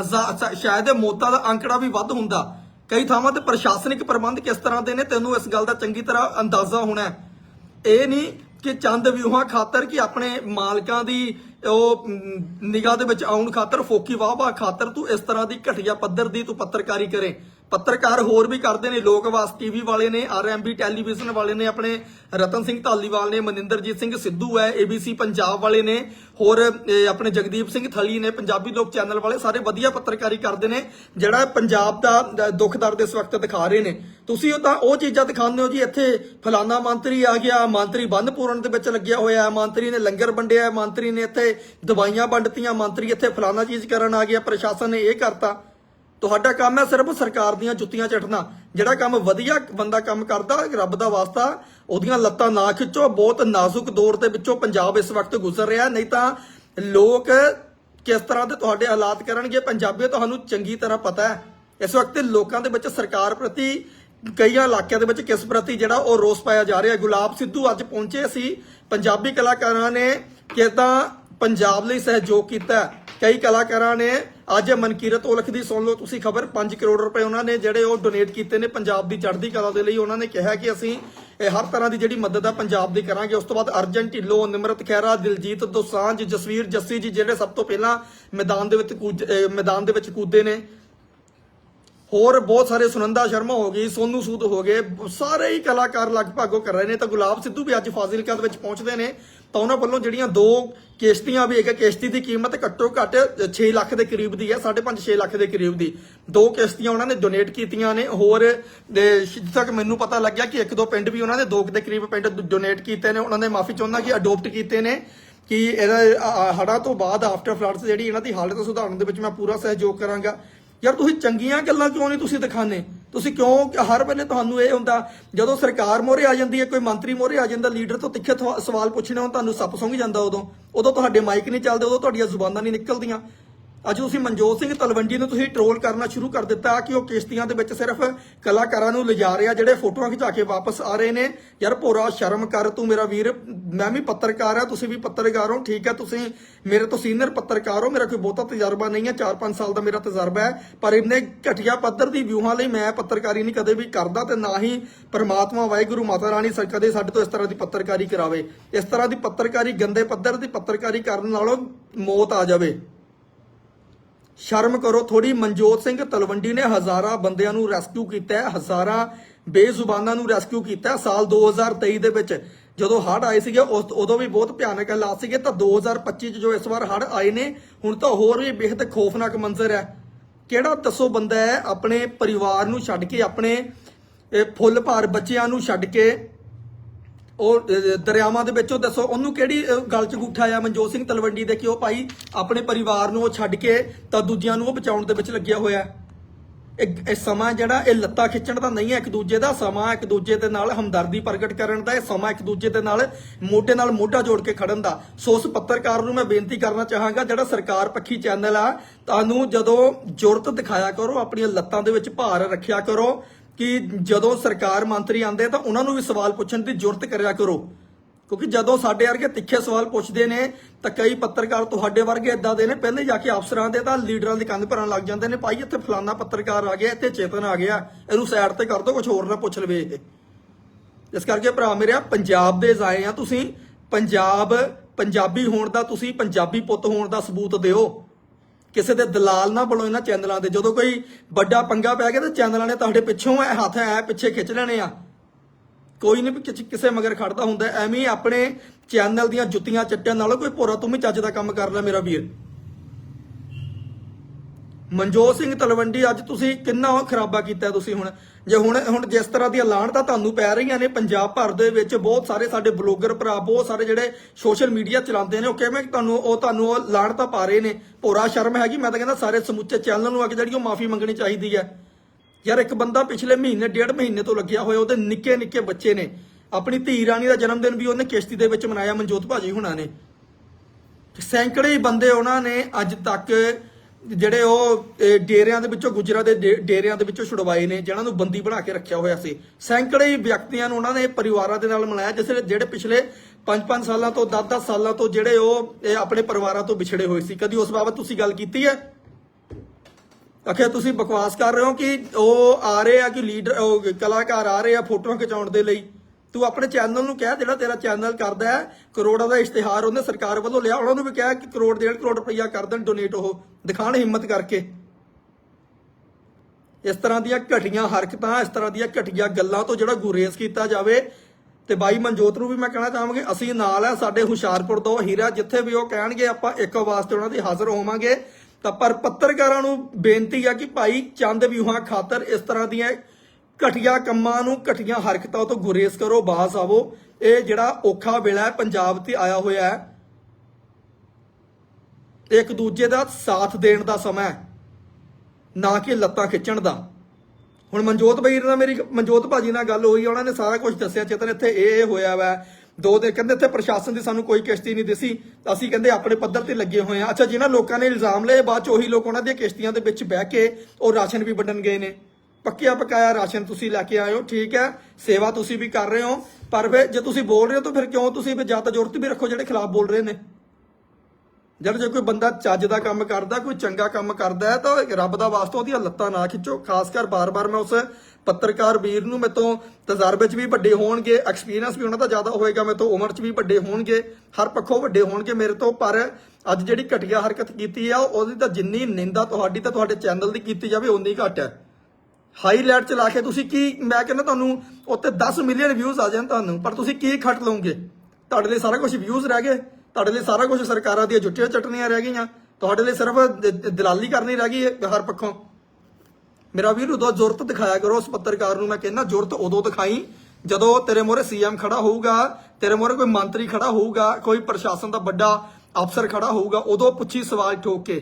ਹਜ਼ਾਰ ਸ਼ਾਇਦ ਮੌਤਾਂ ਦਾ ਅੰਕੜਾ ਵੀ ਵੱਧ ਹੁੰਦਾ। ਕਈ ਥਾਵਾਂ ਤੇ ਪ੍ਰਸ਼ਾਸਨਿਕ ਪ੍ਰਬੰਧ ਕਿਸ ਤਰ੍ਹਾਂ ਦੇ ਨੇ? ਤੈਨੂੰ ਇਸ ਗੱਲ ਦਾ ਚੰਗੀ ਤਰ੍ਹਾਂ ਅੰਦਾਜ਼ਾ ਹੋਣਾ ਇਹ ਨਹੀਂ ਕਿ ਚੰਦ ਵਿਊਹਾਂ ਖਾਤਰ ਕਿ ਆਪਣੇ ਮਾਲਕਾਂ ਦੀ ਉਹ ਨਿਗਾਹ ਦੇ ਵਿੱਚ ਆਉਣ ਖਾਤਰ, ਫੋਕੀ ਵਾਹ-ਵਾਹ ਖਾਤਰ ਤੂੰ ਇਸ ਤਰ੍ਹਾਂ ਦੀ ਘਟੀਆ ਪੱਧਰ ਦੀ ਤੂੰ ਪੱਤਰਕਾਰੀ ਕਰੇ। ਪੱਤਰਕਾਰ ਹੋਰ ਵੀ ਕਰਦੇ ਨੇ ਲੋਕਵਾਸ ਟੀਵੀ ਵਾਲੇ ਨੇ ਆਰਐਮਬੀ ਟੈਲੀਵਿਜ਼ਨ ਵਾਲੇ ਨੇ, ਆਪਣੇ ਰਤਨ ਸਿੰਘ ਢਾਲੀਵਾਲ ਨੇ, ਮਨਿੰਦਰਜੀਤ ਸਿੰਘ ਸਿੱਧੂ ਹੈ ਏਬੀਸੀ ਪੰਜਾਬ ਵਾਲੇ ਨੇ, ਹੋਰ ਆਪਣੇ ਜਗਦੀਪ ਸਿੰਘ ਥਲੀ ਨੇ, ਪੰਜਾਬੀ ਲੋਕ ਚੈਨਲ ਵਾਲੇ, ਸਾਰੇ ਵਧੀਆ ਪੱਤਰਕਾਰੀ ਕਰਦੇ ਨੇ, ਜਿਹੜਾ ਪੰਜਾਬ ਦਾ ਦੁੱਖ ਦਰਦ ਇਸ ਵਕਤ ਦਿਖਾ ਰਹੇ ਨੇ। ਤੁਸੀਂ ਉਹ ਤਾਂ ਉਹ ਚੀਜ਼ਾਂ ਦਿਖਾਉਂਦੇ ਹੋ ਜੀ, ਇੱਥੇ ਫਲਾਨਾ ਮੰਤਰੀ ਆ ਗਿਆ, ਮੰਤਰੀ ਬੰਦ ਪੂਰਨ ਦੇ ਵਿੱਚ ਲੱਗਿਆ ਹੋਇਆ ਹੈ ਮੰਤਰੀ ਨੇ ਲੰਗਰ ਵੰਡਿਆ, ਮੰਤਰੀ ਨੇ ਇੱਥੇ ਦਵਾਈਆਂ ਵੰਡਤੀਆਂ, ਮੰਤਰੀ ਇੱਥੇ ਫਲਾਨਾ ਚੀਜ਼ ਕਰਨ ਆ ਗਿਆ, ਪ੍ਰਸ਼ਾਸਨ ਨੇ ਇਹ ਕਰਤਾ। ਤੁਹਾਡਾ ਕੰਮ ਹੈ ਸਿਰਫ ਸਰਕਾਰ ਦੀਆਂ ਜੁੱਤੀਆਂ ਚਟਣਾ। ਜਿਹੜਾ ਕੰਮ ਵਧੀਆ ਬੰਦਾ ਕੰਮ ਕਰਦਾ, ਰੱਬ ਦਾ ਵਾਸਤਾ, ਉਹਦੀਆਂ ਲੱਤਾਂ ਨਾ ਖਿੱਚੋ, ਬਹੁਤ ਨਾਜ਼ੁਕ ਦੌਰ ਦੇ ਵਿੱਚੋਂ ਪੰਜਾਬ ਇਸ ਵਕਤ ਗੁਜ਼ਰ ਰਿਹਾ। ਨਹੀਂ ਤਾਂ ਲੋਕ ਕਿਸ ਤਰ੍ਹਾਂ ਦੇ ਤੁਹਾਡੇ ਹਾਲਾਤ ਕਰਨਗੇ ਪੰਜਾਬੀ ਤੁਹਾਨੂੰ ਚੰਗੀ ਤਰ੍ਹਾਂ ਪਤਾ ਹੈ। ਇਸ ਵਕਤ ਲੋਕਾਂ ਦੇ ਵਿੱਚ ਸਰਕਾਰ ਪ੍ਰਤੀ, ਕਈਆਂ ਇਲਾਕਿਆਂ ਦੇ ਵਿੱਚ ਕਿਸ ਪ੍ਰਤੀ ਜਿਹੜਾ ਉਹ ਰੋਸ ਪਾਇਆ ਜਾ ਰਿਹਾ ਗੁਲਾਬ ਸਿੱਧੂ ਅੱਜ ਪਹੁੰਚੇ ਸੀ। ਪੰਜਾਬੀ ਕਲਾਕਾਰਾਂ ਨੇ ਕਿਦਾਂ ਪੰਜਾਬ ਲਈ ਸਹਿਯੋਗ ਕੀਤਾ ਕਈ ਕਲਾਕਾਰਾਂ ਨੇ ਅੱਜ ਮਨਕੀਰਤ ਔਲਖ ਦੀ ਸੁਣ ਲਓ, ਤੁਸੀਂ ਖਬਰ 5 ਕਰੋੜ ਰੁਪਏ ਉਹਨਾਂ ਨੇ ਜਿਹੜੇ ਉਹ ਡੋਨੇਟ ਕੀਤੇ ਨੇ ਪੰਜਾਬ ਦੀ ਚੜ੍ਹਦੀ ਕਲਾ ਦੇ ਲਈ। ਉਹਨਾਂ ਨੇ ਕਿਹਾ ਕਿ ਅਸੀਂ ਹਰ ਤਰ੍ਹਾਂ ਦੀ ਜਿਹੜੀ ਮਦਦ ਆ ਪੰਜਾਬ ਦੀ ਕਰਾਂਗੇ। ਉਸ ਤੋਂ ਬਾਅਦ ਅਰਜਨ ਢਿੱਲੋਂ, ਨਿਮਰਤ ਖਹਿਰਾ, ਦਿਲਜੀਤ ਦੋਸਾਂਝ, ਜਸਵੀਰ ਜੱਸੀ ਜੀ ਜਿਹੜੇ ਸਭ ਤੋਂ ਪਹਿਲਾਂ ਮੈਦਾਨ ਦੇ ਵਿੱਚ ਕੂਦ- ਮੈਦਾਨ ਦੇ ਵਿੱਚ ਕੂਦੇ ਨੇ। ਹੋਰ ਬਹੁਤ ਸਾਰੇ ਸੁਨੰਦਾ ਸ਼ਰਮਾ ਹੋ ਗਈ, ਸੋਨੂ ਸੂਦ ਹੋ ਗਏ, ਸਾਰੇ ਹੀ ਕਲਾਕਾਰ ਲਗਭਗ ਉਹ ਕਰ ਰਹੇ ਨੇ। ਤਾਂ ਗੁਲਾਬ ਸਿੱਧੂ ਵੀ ਅੱਜ ਫਾਜ਼ਿਲਕਾ ਦੇ ਵਿੱਚ ਪਹੁੰਚਦੇ ਨੇ। ਤਾਂ ਉਹਨਾਂ ਵੱਲੋਂ ਜਿਹੜੀਆਂ ਦੋ ਕਿਸ਼ਤੀਆਂ ਵੀ ਇੱਕ ਕਿਸ਼ਤੀ ਦੀ ਕੀਮਤ ਘੱਟੋ ਘੱਟ 6 ਲੱਖ ਦੇ ਕਰੀਬ ਦੀ ਹੈ 5.5 6 ਲੱਖ ਦੇ ਕਰੀਬ ਦੀ। ਦੋ ਕਿਸ਼ਤੀਆਂ ਉਹਨਾਂ ਨੇ ਡੋਨੇਟ ਕੀਤੀਆਂ ਨੇ, ਹੋਰ ਦੇ ਜਿੱਥੇ ਤੱਕ ਮੈਨੂੰ ਪਤਾ ਲੱਗਿਆ ਕਿ ਇੱਕ ਦੋ ਪਿੰਡ ਵੀ ਉਹਨਾਂ ਦੇ ਦੋ ਦੇ ਕਰੀਬ ਪਿੰਡ ਡੋਨੇਟ ਕੀਤੇ ਨੇ, ਉਹਨਾਂ ਨੇ ਮਾਫੀ ਚਾਹੁੰਦਾ ਕਿ ਅਡਾਪਟ ਕੀਤੇ ਨੇ, ਕਿ ਇਹਦਾ ਹੜਾ ਤੋਂ ਬਾਅਦ ਆਫਟਰ ਫਲੱਡਸ ਜਿਹੜੀ ਇਹਨਾਂ ਦੀ ਹਾਲਤ ਸੁਧਾਰਨ ਦੇ ਵਿੱਚ ਮੈਂ ਪੂਰਾ ਸਹਿਯੋਗ ਕਰਾਂਗਾ। ਯਾਰ ਤੁਸੀਂ ਚੰਗੀਆਂ ਗੱਲਾਂ ਕਿਉਂ ਨਹੀਂ ਤੁਸੀਂ ਦਿਖਾਣੇ ਤੁਸੀਂ ਕਿਉਂ ਹਰ ਵੇਲੇ ਤੁਹਾਨੂੰ ਇਹ ਹੁੰਦਾ, ਜਦੋਂ ਸਰਕਾਰ ਮੋਰੇ ਆ ਜਾਂਦੀ ਹੈ, ਕੋਈ ਮੰਤਰੀ ਮੋਰੇ ਆ ਜਾਂਦਾ, ਲੀਡਰ ਤੋਂ ਤਿੱਖੇ ਸਵਾਲ ਪੁੱਛਣੇ ਹੋਣ, ਤੁਹਾਨੂੰ ਸੱਪ ਸੁੰਘ ਜਾਂਦਾ ਉਦੋਂ। ਉਦੋਂ ਤੁਹਾਡੇ ਮਾਈਕ ਨਹੀਂ ਚੱਲਦੇ, ਉਦੋਂ ਤੁਹਾਡੀਆਂ ਜ਼ੁਬਾਨਾਂ ਨਹੀਂ ਨਿਕਲਦੀਆਂ। ਅੱਜ ਤੁਸੀਂ ਮਨਜੋਤ ਸਿੰਘ ਤਲਵੰਡੀ ਨੂੰ ਤੁਸੀਂ ਟ੍ਰੋਲ ਕਰਨਾ ਸ਼ੁਰੂ ਕਰ ਦਿੱਤਾ ਕਿ ਉਹ ਕਿਸ਼ਤੀਆਂ ਦੇ ਵਿੱਚ ਸਿਰਫ ਕਲਾਕਾਰਾਂ ਨੂੰ ਲਿਜਾ ਰਿਹਾ, ਜਿਹੜੇ ਫੋਟੋਆਂ ਖਿਚਾ ਕੇ ਵਾਪਸ ਆ ਰਹੇ ਨੇ। ਯਾਰ ਭੋਰਾ, ਸ਼ਰਮ ਕਰ ਤੂੰ ਮੇਰਾ ਵੀਰ। ਮੈਂ ਵੀ ਪੱਤਰਕਾਰ ਆ ਤੁਸੀਂ ਵੀ ਪੱਤਰਕਾਰ ਹੋ, ਠੀਕ ਹੈ, ਤੁਸੀਂ ਮੇਰੇ ਤੋਂ ਸੀਨੀਅਰ ਪੱਤਰਕਾਰ ਹੋ, ਮੇਰਾ ਕੋਈ ਬਹੁਤਾ ਤਜਰਬਾ ਨਹੀਂ ਹੈ 4-5 ਸਾਲ ਦਾ ਮੇਰਾ ਤਜਰਬਾ ਹੈ, ਪਰ ਇੰਨੇ ਘਟੀਆ ਪੱਧਰ ਦੀ ਵਿਊਹਾਂ ਲਈ ਮੈਂ ਪੱਤਰਕਾਰੀ ਨਹੀਂ ਕਦੇ ਵੀ ਕਰਦਾ ਤੇ ਨਾ ਹੀ ਪਰਮਾਤਮਾ, ਵਾਹਿਗੁਰੂ ਮਾਤਾ ਰਾਣੀ ਸਰ ਕਦੇ ਸਾਡੇ ਤੋਂ ਇਸ ਤਰ੍ਹਾਂ ਦੀ ਪੱਤਰਕਾਰੀ ਕਰਾਵੇ। ਇਸ ਤਰ੍ਹਾਂ ਦੀ ਪੱਤਰਕਾਰੀ, ਗੰਦੇ ਪੱਧਰ ਦੀ ਪੱਤਰਕਾਰੀ ਕਰਨ ਨਾਲੋਂ ਮੌਤ ਆ ਜਾਵੇ। ਸ਼ਰਮ ਕਰੋ ਥੋੜੀ ਮਨਜੋਤ ਸਿੰਘ ਤਲਵੰਡੀ ਨੇ ਹਜ਼ਾਰਾਂ ਬੰਦਿਆਂ ਨੂੰ ਰੈਸਕਿਊ ਕੀਤਾ ਹੈ, ਹਜ਼ਾਰਾਂ ਬੇਜ਼ੁਬਾਨਾਂ ਨੂੰ ਰੈਸਕਿਊ ਕੀਤਾ ਹੈ। ਸਾਲ 2023 ਦੇ ਵਿੱਚ ਜਦੋਂ ਹੜ੍ਹ ਆਏ ਸੀਗੇ, ਉਸ ਉਦੋਂ ਵੀ ਬਹੁਤ ਭਿਆਨਕ ਹਾਲਾਤ ਸੀਗੇ, ਤਾਂ 2025 ਚ ਜੋ ਇਸ ਵਾਰ ਹੜ੍ਹ ਆਏ ਨੇ, ਹੁਣ ਤਾਂ ਹੋਰ ਵੀ ਬੇहद ਖੌਫਨਾਕ ਮੰਜ਼ਰ ਹੈ। ਕਿਹੜਾ ਦੱਸੋ ਬੰਦਾ ਹੈ, ਆਪਣੇ ਪਰਿਵਾਰ ਨੂੰ ਛੱਡ ਕੇ, ਆਪਣੇ ਫੁੱਲ ਭਾਰ ਬੱਚਿਆਂ ਨੂੰ ਛੱਡ ਕੇ ਉਹ ਦਰਿਆਵਾਂ ਦੇ ਵਿੱਚੋਂ ਦੱਸੋ, ਉਹਨੂੰ ਕਿਹੜੀ ਗੱਲ ਚ ਗੁੱਠਾ ਆ? ਮਨਜੋਤ ਸਿੰਘ ਤਲਵੰਡੀ ਦੇ ਕਿ ਉਹ ਭਾਈ ਆਪਣੇ ਪਰਿਵਾਰ ਨੂੰ ਉਹ ਛੱਡ ਕੇ ਤਾਂ ਦੂਜਿਆਂ ਨੂੰ ਉਹ ਬਚਾਉਣ ਦੇ ਵਿੱਚ ਲੱਗਿਆ ਹੋਇਆ? ਇਹ ਸਮਾਂ ਜਿਹੜਾ, ਇਹ ਲੱਤਾਂ ਖਿੱਚਣ ਦਾ ਨਹੀਂ ਹੈ ਇੱਕ ਦੂਜੇ ਦਾ, ਸਮਾਂ ਇੱਕ ਦੂਜੇ ਦੇ ਨਾਲ ਹਮਦਰਦੀ ਪ੍ਰਗਟ ਕਰਨ ਦਾ, ਇਹ ਸਮਾਂ ਇੱਕ ਦੂਜੇ ਦੇ ਨਾਲ ਮੋਢੇ ਨਾਲ ਮੋਢਾ ਜੋੜ ਕੇ ਖੜਨ ਦਾ। ਸੋ ਉਸ ਪੱਤਰਕਾਰ ਨੂੰ ਮੈਂ ਬੇਨਤੀ ਕਰਨਾ ਚਾਹਾਂਗਾ, ਜਿਹੜਾ ਸਰਕਾਰ ਪੱਖੀ ਚੈਨਲ ਆ, ਤੁਹਾਨੂੰ ਜਦੋਂ ਜ਼ਰੂਰਤ ਦਿਖਾਇਆ ਕਰੋ, ਆਪਣੀਆਂ ਲੱਤਾਂ ਦੇ ਵਿੱਚ ਭਾਰ ਰੱਖਿਆ ਕਰੋ ਕਿ ਜਦੋਂ ਸਰਕਾਰ ਮੰਤਰੀ ਆਉਂਦੇ ਤਾਂ ਉਹਨਾਂ ਨੂੰ ਵੀ ਸਵਾਲ ਪੁੱਛਣ ਦੀ ਜ਼ਰੂਰਤ ਕਰਿਆ ਕਰੋ। ਕਿਉਂਕਿ ਜਦੋਂ ਸਾਡੇ ਵਰਗੇ ਤਿੱਖੇ ਸਵਾਲ ਪੁੱਛਦੇ ਨੇ, ਤਾਂ ਕਈ ਪੱਤਰਕਾਰ ਤੁਹਾਡੇ ਵਰਗੇ ਇਦਾਂ ਦੇ ਨੇ, ਪਹਿਲੇ ਜਾ ਕੇ ਅਫਸਰਾਂ ਦੇ ਤਾਂ ਲੀਡਰਾਂ ਦੀ ਕੰਧ ਭਰਨ ਲੱਗ ਜਾਂਦੇ ਨੇ, ਭਾਈ, ਇੱਥੇ ਫਲਾਨਾ ਪੱਤਰਕਾਰ ਆ ਗਿਆ, ਇੱਥੇ ਚੇਤਨ ਆ ਗਿਆ, ਇਹਨੂੰ ਸਾਈਡ ਤੇ ਕਰ ਦੋ ਕੁਝ ਹੋਰ ਨਾ ਪੁੱਛ ਲਵੇ ਇਹ। ਇਸ ਕਰਕੇ ਭਰਾ ਮੇਰਿਆ ਪੰਜਾਬ ਦੇ ਜ਼ਾਏ ਆ ਤੁਸੀਂ, ਪੰਜਾਬ ਪੰਜਾਬੀ ਹੋਣ ਦਾ ਤੁਸੀਂ ਪੰਜਾਬੀ ਪੁੱਤ ਹੋਣ ਦਾ ਸਬੂਤ ਦਿਓ। ਕਿਸੇ ਦੇ ਦਲਾਲ ਨਾ ਬਣੋ ਇਹਨਾਂ ਚੈਨਲਾਂ ਦੇ ਜਦੋਂ ਕੋਈ ਵੱਡਾ ਪੰਗਾ ਪੈ ਗਿਆ ਤਾਂ ਚੈਨਲਾਂ ਨੇ ਤੁਹਾਡੇ ਪਿੱਛੋਂ ਐ ਹੱਥ ਐ, ਪਿੱਛੇ ਖਿੱਚ ਲੈਣੇ ਆ। ਕੋਈ ਨਹੀਂ ਕਿਸੇ ਮਗਰ ਖੜਦਾ ਹੁੰਦਾ। ਐਵੇਂ ਆਪਣੇ ਚੈਨਲ ਦੀਆਂ ਜੁੱਤੀਆਂ ਚੱਟਿਆਂ ਨਾਲੋਂ ਕੋਈ ਭੋਰਾ ਤੂੰ ਵੀ ਚੱਜ ਦਾ ਕੰਮ ਕਰ ਲੈ ਮੇਰਾ ਵੀਰ। ਮਨਜੋਤ ਸਿੰਘ ਤਲਵੰਡੀ, ਅੱਜ ਤੁਸੀਂ ਕਿੰਨਾ ਖਰਾਬਾ ਕੀਤਾ ਤੁਸੀਂ ਹੁਣ? ਜੇ ਹੁਣ ਹੁਣ ਜਿਸ ਤਰ੍ਹਾਂ ਦੀਆਂ ਲਾਹਣਤਾਂ ਤੁਹਾਨੂੰ ਪੈ ਰਹੀਆਂ ਨੇ, ਪੰਜਾਬ ਭਰ ਦੇ ਵਿੱਚ ਬਹੁਤ ਸਾਰੇ ਸਾਡੇ ਬਲੌਗਰ ਭਰਾ, ਬਹੁਤ ਸਾਰੇ ਜਿਹੜੇ ਸੋਸ਼ਲ ਮੀਡੀਆ ਚਲਾਉਂਦੇ ਨੇ, ਉਹ ਕਿਵੇਂ ਤੁਹਾਨੂੰ, ਉਹ ਤੁਹਾਨੂੰ ਉਹ ਲਾਹਣਤਾਂ ਪਾ ਰਹੇ ਨੇ? ਭੋਰਾ ਸ਼ਰਮ ਹੈਗੀ, ਮੈਂ ਤਾਂ ਕਹਿੰਦਾ ਸਾਰੇ ਸਮੁੱਚੇ ਚੈਨਲ ਨੂੰ ਆ ਕੇ ਜਿਹੜੀ ਉਹ ਮਾਫੀ ਮੰਗਣੀ ਚਾਹੀਦੀ ਹੈ। ਯਾਰ ਇੱਕ ਬੰਦਾ ਪਿਛਲੇ ਮਹੀਨੇ, ਡੇਢ ਮਹੀਨੇ ਤੋਂ ਲੱਗਿਆ ਹੋਇਆ, ਉਹਦੇ ਨਿੱਕੇ ਨਿੱਕੇ ਬੱਚੇ ਨੇ। ਆਪਣੀ ਧੀ ਰਾਣੀ ਦਾ ਜਨਮ ਦਿਨ ਵੀ ਉਹਨੇ ਕਿਸ਼ਤੀ ਦੇ ਵਿੱਚ ਮਨਾਇਆ, ਮਨਜੋਤ ਭਾਜੀ ਹੁਣਾਂ ਨੇ। ਸੈਂਕੜੇ ਬੰਦੇ ਉਹਨਾਂ ਨੇ ਅੱਜ ਤੱਕ ਜਿਹੜੇ ਉਹ ਡੇਰਿਆਂ ਦੇ ਵਿੱਚੋਂ ਗੁਜਰਾਂ ਦੇ ਡੇਰਿਆਂ ਦੇ ਵਿੱਚੋਂ ਛੁਡਵਾਏ ਨੇ, ਜਿਨ੍ਹਾਂ ਨੂੰ ਬੰਦੀ ਬਣਾ ਕੇ ਰੱਖਿਆ ਹੋਇਆ ਸੀ। ਸੈਂਕੜੇ ਵਿਅਕਤੀਆਂ ਨੂੰ ਉਹਨਾਂ ਨੇ ਪਰਿਵਾਰਾਂ ਦੇ ਨਾਲ ਮਿਲਾਇਆ, ਜਿਸ ਜਿਹੜੇ ਪਿਛਲੇ 5-5 ਸਾਲਾਂ ਤੋਂ 10-10 ਸਾਲਾਂ ਤੋਂ ਜਿਹੜੇ ਉਹ, ਇਹ ਆਪਣੇ ਪਰਿਵਾਰਾਂ ਤੋਂ ਵਿਛੜੇ ਹੋਏ ਸੀ। ਕਦੀ ਉਸ ਬਾਬਤ ਤੁਸੀਂ ਗੱਲ ਕੀਤੀ ਹੈ? ਅਖੇ ਤੁਸੀਂ ਬਕਵਾਸ ਕਰ ਰਹੇ ਹੋ ਕਿ ਉਹ ਆ ਰਹੇ ਆ, ਕਿ ਲੀਡਰ ਕਲਾਕਾਰ ਆ ਰਹੇ ਆ ਫੋਟੋਆਂ ਖਿਚਾਉਣ ਦੇ ਲਈ? ਤੂੰ ਆਪਣੇ ਚੈਨਲ ਨੂੰ ਕਹਿ ਜਿਹੜਾ ਤੇਰਾ ਚੈਨਲ ਕਰਦਾ ਹੈ, ਕਰੋੜਾਂ ਦਾ ਇਸ਼ਤਿਹਾਰ ਉਹਨੇ ਸਰਕਾਰ ਵੱਲੋਂ ਲਿਆ, ਉਹਨਾਂ ਨੂੰ ਵੀ ਕਿਹਾ ਕਿ ਕਰੋੜ, ਡੇਢ ਕਰੋੜ ਰੁਪਈਆ ਕਰ ਦੇਣ ਡੋਨੇਟ ਉਹ। ਦਿਖਾਣ ਹਿੰਮਤ ਕਰਕੇ। ਇਸ ਤਰ੍ਹਾਂ ਦੀਆਂ ਘਟੀਆਂ ਹਰਕਤਾਂ, ਇਸ ਤਰ੍ਹਾਂ ਦੀਆਂ ਘਟੀਆਂ ਗੱਲਾਂ ਤੋਂ ਜਿਹੜਾ ਗੁਰੇਜ਼ ਕੀਤਾ ਜਾਵੇ, ਤੇ ਬਾਈ ਮਨਜੋਤ ਨੂੰ ਵੀ ਮੈਂ ਕਹਿਣਾ ਚਾਹਾਂਗੇ, ਅਸੀਂ ਨਾਲ ਆ, ਸਾਡੇ ਹੁਸ਼ਿਆਰਪੁਰ ਤੋਂ ਹੀਰਾ ਜਿੱਥੇ ਵੀ ਉਹ ਕਹਿਣਗੇ, ਆਪਾਂ ਇੱਕ ਵਾਸਤੇ ਉਹਨਾਂ ਦੀ ਹਾਜ਼ਰ ਹੋਵਾਂਗੇ। ਤਾਂ ਪਰ ਪੱਤਰਕਾਰਾਂ ਨੂੰ ਬੇਨਤੀ ਆ ਕਿ ਭਾਈ ਚੰਦ ਵਿਊਹਾਂ ਖਾਤਰ ਇਸ ਤਰ੍ਹਾਂ ਦੀਆਂ ਘਟੀਆਂ ਕੰਮਾਂ ਨੂੰ ਘਟੀਆਂ ਹਰਕਤਾਂ ਤੋਂ ਗੁਰੇਜ਼ ਕਰੋ ਬਾਸ ਆਵੋ। ਇਹ ਜਿਹੜਾ ਔਖਾ ਵੇਲਾ ਹੈ, ਪੰਜਾਬ ਤੇ ਆਇਆ ਹੋਇਆ ਹੈ। ਇੱਕ ਦੂਜੇ ਦਾ ਸਾਥ ਦੇਣ ਦਾ ਸਮਾਂ ਹੈ, ਨਾ ਕਿ ਲੱਤਾਂ ਖਿੱਚਣ ਦਾ। ਹੁਣ ਮਨਜੋਤ ਬਈ ਨਾਲ ਮੇਰੀ ਮਨਜੋਤ ਭਾਜੀ ਨਾਲ ਗੱਲ ਹੋਈ, ਉਹਨਾਂ ਨੇ ਸਾਰਾ ਕੁਝ ਦੱਸਿਆ। ਚੇਤਨ ਇੱਥੇ ਇਹ ਇਹ ਹੋਇਆ ਵਾ। ਦੋ ਦਿਨ ਕਹਿੰਦੇ ਇੱਥੇ ਪ੍ਰਸ਼ਾਸਨ ਦੀ ਸਾਨੂੰ ਕੋਈ ਕਿਸ਼ਤੀ ਨਹੀਂ ਦਿਸੀ। ਅਸੀਂ ਕਹਿੰਦੇ ਆਪਣੇ ਪੱਧਰ ਤੇ ਲੱਗੇ ਹੋਏ ਆ ਅੱਛਾ, ਜਿਨ੍ਹਾਂ ਲੋਕਾਂ ਨੇ ਇਲਜ਼ਾਮ ਲਏ, ਬਾਅਦ ਚ ਉਹੀ ਲੋਕ ਉਹਨਾਂ ਦੀਆਂ ਕਿਸ਼ਤੀਆਂ ਦੇ ਵਿੱਚ ਬਹਿ ਕੇ ਉਹ ਰਾਸ਼ਨ ਵੀ ਵੰਡਣ ਗਏ ਨੇ। ਪੱਕਿਆ ਪਕਾਇਆ ਰਾਸ਼ਨ ਤੁਸੀਂ ਲੈ ਕੇ ਆਏ ਹੋ ਠੀਕ ਹੈ? ਸੇਵਾ ਤੁਸੀਂ ਵੀ ਕਰ ਰਹੇ ਹੋ, ਪਰ ਫਿਰ ਜੇ ਤੁਸੀਂ ਬੋਲ ਰਹੇ ਹੋ ਤਾਂ ਫਿਰ ਕਿਉਂ ਤੁਸੀਂ ਵੀ ਜ਼ਿਆਦਾ ਤਾਂ ਜ਼ਰੂਰਤ ਵੀ ਰੱਖੋ ਜਿਹੜੇ ਖਿਲਾਫ ਬੋਲ ਰਹੇ ਨੇ? ਜਦ ਜੇ ਕੋਈ ਬੰਦਾ ਚੱਜ ਦਾ ਕੰਮ ਕਰਦਾ, ਕੋਈ ਚੰਗਾ ਕੰਮ ਕਰਦਾ ਹੈ, ਤਾਂ ਰੱਬ ਦਾ ਵਾਸਤਾ ਉਹਦੀਆਂ ਲੱਤਾਂ ਨਾ ਖਿੱਚੋ। ਖਾਸ ਕਰ ਬਾਰ-ਬਾਰ ਮੈਂ ਉਸ ਪੱਤਰਕਾਰ ਵੀਰ ਨੂੰ ਮੇਰੇ ਤੋਂ ਤਜਰਬੇ 'ਚ ਵੀ ਵੱਡੇ ਹੋਣਗੇ ਐਕਸਪੀਰੀਅੰਸ ਵੀ ਉਹਨਾਂ ਦਾ ਜ਼ਿਆਦਾ ਹੋਏਗਾ, ਮੇਰੇ ਤੋਂ ਉਮਰ 'ਚ ਵੀ ਵੱਡੇ ਹੋਣਗੇ, ਹਰ ਪੱਖੋਂ ਵੱਡੇ ਹੋਣਗੇ ਮੇਰੇ ਤੋਂ, ਪਰ ਅੱਜ ਜਿਹੜੀ ਘਟੀਆ ਹਰਕਤ ਕੀਤੀ ਆ, ਉਹਦੀ ਤਾਂ ਜਿੰਨੀ ਨਿੰਦਾ ਤੁਹਾਡੀ ਤਾਂ ਤੁਹਾਡੇ ਚੈਨਲ ਦੀ ਕੀਤੀ ਜਾਵੇ ਉਨੀ ਘੱਟ ਹੈ। ਹਾਈਲਾਈਟ ਚਲਾ ਕੇ ਤੁਸੀਂ ਕੀ, ਮੈਂ ਕਹਿੰਦਾ ਤੁਹਾਨੂੰ ਉੱਤੇ 10 ਮਿਲੀਅਨ ਵਿਊਜ਼ ਆ ਜਾਣ ਤੁਹਾਨੂੰ, ਪਰ ਤੁਸੀਂ ਕੀ ਖੱਟ ਲਓਗੇ? ਤੁਹਾਡੇ ਲਈ ਸਾਰਾ ਕੁਝ ਵਿਊਜ਼ ਰਹਿ ਗਏ। ਤੁਹਾਡੇ ਲਈ ਸਾਰਾ ਕੁਝ ਸਰਕਾਰਾਂ ਦੀਆਂ ਜੁੱਟੀਆਂ ਚਟਣੀਆਂ ਰਹਿ ਗਈਆਂ। ਤੁਹਾਡੇ ਲਈ ਸਿਰਫ ਦਲਾਲੀ ਕਰਨੀ ਰਹਿ ਗਈ ਹੈ ਹਰ ਪੱਖੋਂ। ਮੇਰਾ ਵੀਰ, ਉਦੋਂ ਜ਼ੁਰਤ ਦਿਖਾਇਆ ਕਰੋ ਉਸ ਪੱਤਰਕਾਰ ਨੂੰ, ਮੈਂ ਕਹਿੰਦਾ ਜ਼ੁਰਤ ਉਦੋਂ ਦਿਖਾਈ ਜਦੋਂ ਤੇਰੇ ਮੋਰੇ ਸੀਐਮ ਖੜਾ ਹੋਊਗਾ, ਤੇਰੇ ਮੋਰੇ ਕੋਈ ਮੰਤਰੀ ਖੜਾ ਹੋਊਗਾ, ਕੋਈ ਪ੍ਰਸ਼ਾਸਨ ਦਾ ਵੱਡਾ ਅਫਸਰ ਖੜਾ ਹੋਊਗਾ, ਉਦੋਂ ਪੁੱਛੀ ਸਵਾਲ ਠੋਕ ਕੇ।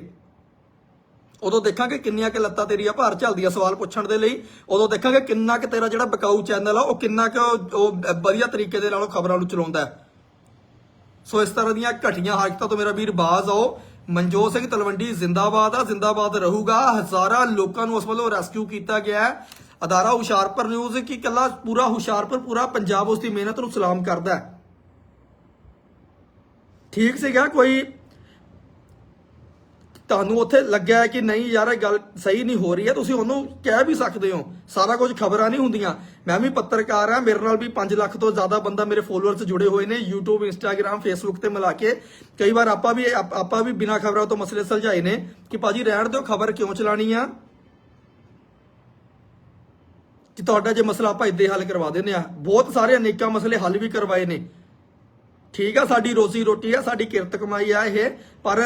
ਉਦੋਂ ਦੇਖਾਂਗੇ ਕਿੰਨੀਆਂ ਕਿ ਲੱਤਾਂ ਤੇਰੀਆਂ ਭਾਰ ਚੱਲਦੀਆਂ ਸਵਾਲ ਪੁੱਛਣ ਦੇ ਲਈ। ਉਦੋਂ ਦੇਖਾਂਗੇ ਕਿੰਨਾ ਕਿ ਤੇਰਾ ਜਿਹੜਾ ਬਕਾਊ ਚੈਨਲ ਆ, ਉਹ ਕਿੰਨਾ ਕਿ ਉਹ ਉਹ ਵਧੀਆ ਤਰੀਕੇ ਦੇ ਨਾਲ ਉਹ ਖਬਰਾਂ ਨੂੰ ਚਲਾਉਂਦਾ ਹੈ। ਸੋ ਇਸ ਤਰ੍ਹਾਂ ਦੀਆਂ ਘਟੀਆਂ ਹਰਕਤਾਂ ਤੋਂ ਮੇਰਾ ਵੀਰ ਬਾਜ਼ ਆਓ। ਮਨਜੋਤ ਸਿੰਘ ਤਲਵੰਡੀ ਜ਼ਿੰਦਾਬਾਦ ਆ, ਜ਼ਿੰਦਾਬਾਦ ਰਹੂਗਾ। ਹਜ਼ਾਰਾਂ ਲੋਕਾਂ ਨੂੰ ਉਸ ਵੱਲੋਂ ਰੈਸਕਿਊ ਕੀਤਾ ਗਿਆ ਹੈ। ਅਦਾਰਾ ਹੁਸ਼ਿਆਰਪੁਰ ਨਿਊਜ਼ ਕੀ ਕੱਲਾ ਪੂਰਾ ਹੁਸ਼ਿਆਰਪੁਰ, ਪੂਰਾ ਪੰਜਾਬ ਉਸ ਦੀ ਮਿਹਨਤ ਨੂੰ ਸਲਾਮ ਕਰਦਾ ਹੈ। ਠੀਕ ਸੀਗਾ ਕੋਈ ਤੁਹਾਨੂੰ ਉੱਥੇ ਲੱਗਿਆ ਹੈ ਕਿ ਨਹੀਂ ਯਾਰ, ਇਹ ਗੱਲ ਸਹੀ ਨਹੀਂ ਹੋ ਰਹੀ ਹੈ, ਤੁਸੀਂ ਉਹਨੂੰ ਕਹਿ ਵੀ ਸਕਦੇ ਹੋ। ਸਾਰਾ ਕੁਝ ਖਬਰਾਂ ਨਹੀਂ ਹੁੰਦੀਆਂ। ਮੈਂ ਵੀ ਪੱਤਰਕਾਰ ਆ ਮੇਰੇ ਨਾਲ ਵੀ 5 ਲੱਖ ਤੋਂ ਜ਼ਿਆਦਾ ਬੰਦਾ ਮੇਰੇ ਫੋਲੋਅਰਸ ਜੁੜੇ ਹੋਏ ਨੇ, YouTube, Instagram, Facebook ਤੇ ਮਿਲਾ ਕੇ। ਕਈ ਵਾਰ ਆਪਾਂ ਵੀ ਆਪਾਂ ਵੀ ਬਿਨਾਂ ਖਬਰਾਂ ਤੋਂ ਮਸਲੇ ਸੁਲਝਾਏ ਨੇ ਕਿ ਭਾਜੀ ਰਹਿਣ ਦਿਓ, ਖਬਰ ਕਿਉਂ ਚਲਾਣੀ ਆ? ਕਿ ਤੁਹਾਡਾ ਜੇ ਮਸਲਾ ਆਪਾਂ ਇੱਦੇ ਹੱਲ ਕਰਵਾ ਦਿੰਦੇ ਆ। ਬਹੁਤ ਸਾਰੇ ਅਨੇਕਾਂ ਮਸਲੇ ਹੱਲ ਵੀ ਕਰਵਾਏ ਨੇ। ਠੀਕ ਆ, ਸਾਡੀ ਰੋਜ਼ੀ ਰੋਟੀ ਆ, ਸਾਡੀ ਕਿਰਤ ਕਮਾਈ ਆ ਇਹ, ਪਰ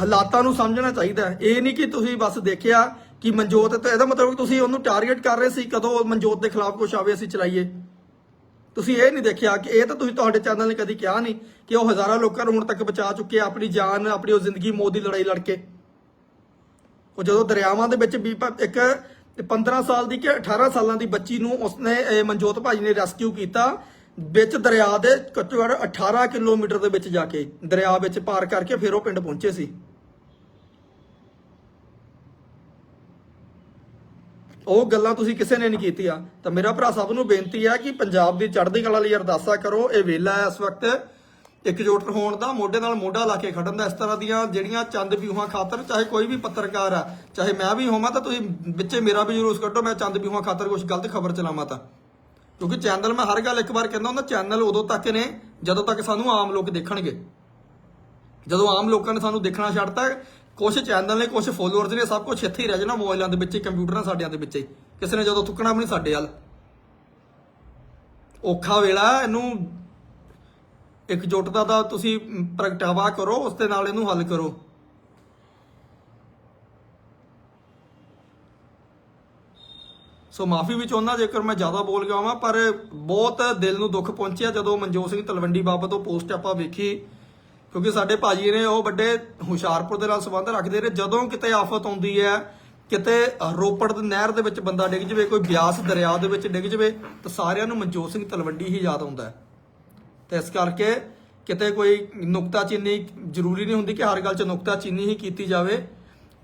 ਹਾਲਾਤਾਂ ਨੂੰ ਸਮਝਣਾ ਚਾਹੀਦਾ ਇਹ ਨਹੀਂ ਕਿ ਤੁਸੀਂ ਬਸ ਦੇਖਿਆ ਕਿ ਮਨਜੋਤ ਤੇ ਇਹਦਾ ਮਤਲਬ ਤੁਸੀਂ ਉਹਨੂੰ ਟਾਰਗੇਟ ਕਰ ਰਹੇ ਸੀ, ਕਦੋਂ ਮਨਜੋਤ ਦੇ ਖਿਲਾਫ ਕੁਝ ਆਵੇ, ਅਸੀਂ ਚਲਾਈਏ। ਤੁਸੀਂ ਇਹ ਨਹੀਂ ਦੇਖਿਆ ਕਿ ਇਹ ਤਾਂ ਤੁਸੀਂ ਤੁਹਾਡੇ ਚੈਨਲ ਨੇ ਕਦੀ ਕਿਹਾ ਨਹੀਂ ਕਿ ਉਹ ਹਜ਼ਾਰਾਂ ਲੋਕਾਂ ਨੂੰ ਹੁਣ ਤੱਕ ਬਚਾ ਚੁੱਕੇ ਆ, ਆਪਣੀ ਜਾਨ, ਆਪਣੀ ਉਹ ਜ਼ਿੰਦਗੀ, ਮੌਤ ਦੀ ਲੜਾਈ ਲੜ ਕੇ। ਉਹ ਜਦੋਂ ਦਰਿਆਵਾਂ ਦੇ ਵਿੱਚ ਵੀ ਇੱਕ 15 ਸਾਲ ਦੀ ਕਿ 18 ਸਾਲਾਂ ਦੀ ਬੱਚੀ ਨੂੰ ਉਸਨੇ, ਇਹ ਮਨਜੋਤ ਭਾਜੀ ਨੇ ਰੈਸਕਿਊ ਕੀਤਾ ਵਿੱਚ ਦਰਿਆ ਦੇ ਘੱਟੋ ਘੱਟ 18 ਕਿਲੋਮੀਟਰ ਦੇ ਵਿੱਚ ਜਾ ਕੇ ਦਰਿਆ ਵਿੱਚ ਪਾਰ ਕਰਕੇ ਫਿਰ ਉਹ ਪਿੰਡ ਪਹੁੰਚੇ ਸੀ। ਉਹ ਗੱਲਾਂ ਤੁਸੀਂ ਕਿਸੇ ਨੇ ਨਹੀਂ ਕੀਤੀਆਂ। ਤਾਂ ਮੇਰਾ ਭਰਾ ਸਭ ਨੂੰ ਬੇਨਤੀ ਹੈ ਕਿ ਪੰਜਾਬ ਦੀ ਚੜ੍ਹਦੀ ਕਲਾ ਲਈ ਅਰਦਾਸਾ ਕਰੋ। ਇਹ ਵੇਲਾ ਹੈ ਇਸ ਵਕਤ। ਇਕਜੁੱਟ ਹੋਣ ਦਾ ਮੋਢੇ ਨਾਲ ਮੋਢਾ ਲਾ ਕੇ ਖੜਨ ਦਾ ਇਸ ਤਰ੍ਹਾਂ ਦੀਆਂ ਜਿਹੜੀਆਂ ਚੰਦ ਵਿਊਹਾਂ ਖਾਤਰ, ਚਾਹੇ ਕੋਈ ਵੀ ਪੱਤਰਕਾਰ ਆ, ਚਾਹੇ ਮੈਂ ਵੀ ਹੋਵਾਂ, ਤਾਂ ਤੁਸੀਂ ਵਿੱਚੇ ਮੇਰਾ ਵੀ ਜਰੂਰ ਕੱਢੋ, ਮੈਂ ਚੰਦ ਵਿਹੂਆਂ ਖਾਤਰ ਕੁਝ ਗਲਤ ਖਬਰ ਚਲਾਵਾਂ ਤਾਂ। ਕਿਉਂਕਿ ਚੈਨਲ ਮੈਂ ਹਰ ਗੱਲ ਇੱਕ ਵਾਰ ਕਹਿੰਦਾ ਹੁੰਦਾ, ਚੈਨਲ ਉਦੋਂ ਤੱਕ ਨੇ ਜਦੋਂ ਤੱਕ ਸਾਨੂੰ ਆਮ ਲੋਕ ਦੇਖਣਗੇ। ਜਦੋਂ ਆਮ ਲੋਕਾਂ ਨੇ ਸਾਨੂੰ ਦੇਖਣਾ ਛੱਡਤਾ ਕੁਝ ਚੈਨਲ ਨੇ ਕੁਝ ਫੋਲੋਅਰਸ ਨੇ, ਸਭ ਕੁਝ ਇੱਥੇ ਹੀ ਰਹਿ ਜਾਣਾ, ਮੋਬਾਈਲਾਂ ਦੇ ਵਿੱਚ ਕੰਪਿਊਟਰਾਂ ਸਾਡਿਆਂ ਦੇ ਵਿੱਚ ਹੀ। ਕਿਸੇ ਨੇ ਜਦੋਂ ਥੁੱਕਣਾ ਵੀ ਨਹੀਂ ਸਾਡੇ ਵੱਲ। ਔਖਾ ਵੇਲਾ, ਇਹਨੂੰ ਇਕਜੁੱਟਤਾ ਦਾ ਤੁਸੀਂ ਪ੍ਰਗਟਾਵਾ ਕਰੋ, ਉਸ ਦੇ ਨਾਲ ਇਹਨੂੰ ਹੱਲ ਕਰੋ। ਸੋ ਮਾਫੀ ਵੀ ਚਾਹੁੰਦਾ ਜੇਕਰ ਮੈਂ ਜ਼ਿਆਦਾ ਬੋਲ ਗਿਆ ਹਾਂ ਪਰ ਬਹੁਤ ਦਿਲ ਨੂੰ ਦੁੱਖ ਪਹੁੰਚਿਆ ਜਦੋਂ ਮਨਜੋਤ ਸਿੰਘ ਤਲਵੰਡੀ ਬਾਬਤ ਉਹ ਪੋਸਟ ਆਪਾਂ ਵੇਖੀ। ਕਿਉਂਕਿ ਸਾਡੇ ਭਾਜੀ ਨੇ ਉਹ ਵੱਡੇ ਹੁਸ਼ਿਆਰਪੁਰ ਦੇ ਨਾਲ ਸੰਬੰਧ ਰੱਖਦੇ ਨੇ ਜਦੋਂ ਕਿਤੇ ਆਫਤ ਆਉਂਦੀ ਹੈ, ਕਿਤੇ ਰੋਪੜ ਦੀ ਨਹਿਰ ਦੇ ਵਿੱਚ ਬੰਦਾ ਡਿੱਗ ਜਵੇ, ਕੋਈ ਬਿਆਸ ਦਰਿਆ ਦੇ ਵਿੱਚ ਡਿੱਗ ਜਵੇ, ਤਾਂ ਸਾਰਿਆਂ ਨੂੰ ਮਨਜੋਤ ਸਿੰਘ ਤਲਵੰਡੀ ਹੀ ਯਾਦ ਆਉਂਦਾ ਹੈ। ਤੇ ਇਸ ਕਰਕੇ ਕਿਤੇ ਕੋਈ ਨੁਕਤਾਚੀਨੀ ਜ਼ਰੂਰੀ ਨਹੀਂ ਹੁੰਦੀ ਕਿ ਹਰ ਗੱਲ 'ਚ ਨੁਕਤਾਚੀਨੀ ਹੀ ਕੀਤੀ ਜਾਵੇ।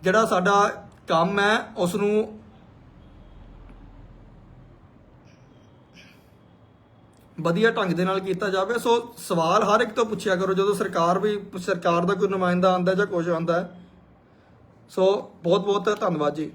ਜਿਹੜਾ ਸਾਡਾ ਕੰਮ ਹੈ ਉਸ ਨੂੰ ਵਧੀਆ ਢੰਗ ਦੇ ਨਾਲ ਕੀਤਾ ਜਾਵੇ। ਸੋ ਸਵਾਲ ਹਰ ਇੱਕ ਤੋਂ ਪੁੱਛਿਆ ਕਰੋ, ਜਦੋਂ ਸਰਕਾਰ ਵੀ, ਸਰਕਾਰ ਦਾ ਕੋਈ ਨੁਮਾਇੰਦਾ ਆਂਦਾ ਜਾਂ ਕੁਝ ਆਂਦਾ ਸੋ ਬਹੁਤ ਬਹੁਤ ਧੰਨਵਾਦ ਜੀ।